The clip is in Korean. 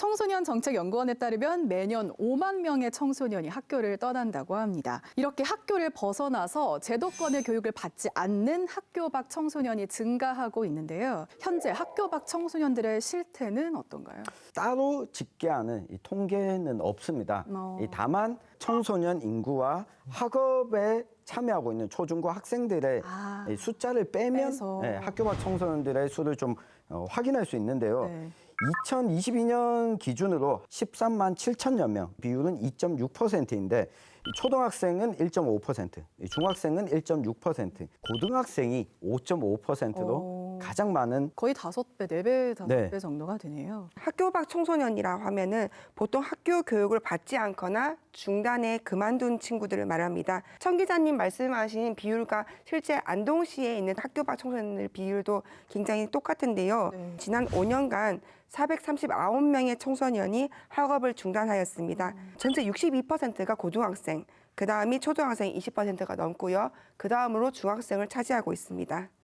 청소년 정책연구원에 따르면 매년 5만 명의 청소년이 학교를 떠난다고 합니다. 이렇게 학교를 벗어나서 제도권의 교육을 받지 않는 학교 밖 청소년이 증가하고 있는데요. 현재 학교 밖 청소년들의 실태는 어떤가요? 따로 집계하는 이 통계는 없습니다. 어. 이 다만 청소년 인구와 학업에 참여하고 있는 초중고 학생들의 아. 이 숫자를 빼면 빼서. 예, 학교 밖 청소년들의 수를 좀 어, 확인할 수 있는데요. 네. 2022년 기준으로 13만 7천여 명, 비율은 2.6%인데 초등학생은 1.5%, 이 중학생은 1.6%, 고등학생이 5.5%로 오. 가장 많은 거의 다섯 배, 네 배, 다섯 네. 배 정도가 되네요. 학교 밖 청소년이라 하면은 보통 학교 교육을 받지 않거나 중단에 그만둔 친구들을 말합니다. 청 기자님 말씀하신 비율과 실제 안동시에 있는 학교 밖 청소년들 비율도 굉장히 똑같은데요. 네. 지난 5년간 439명의 청소년이 학업을 중단하였습니다. 전체 62%가 고등학생, 그 다음이 초등학생 20%가 넘고요. 그 다음으로 중학생을 차지하고 있습니다.